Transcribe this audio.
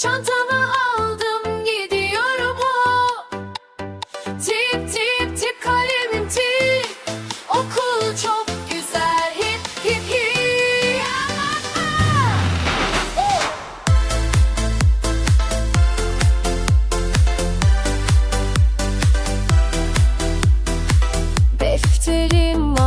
Çantamı aldım gidiyorum hop Tip tip tip kalemim tip. Okul çok güzel hip hip hip. Defterim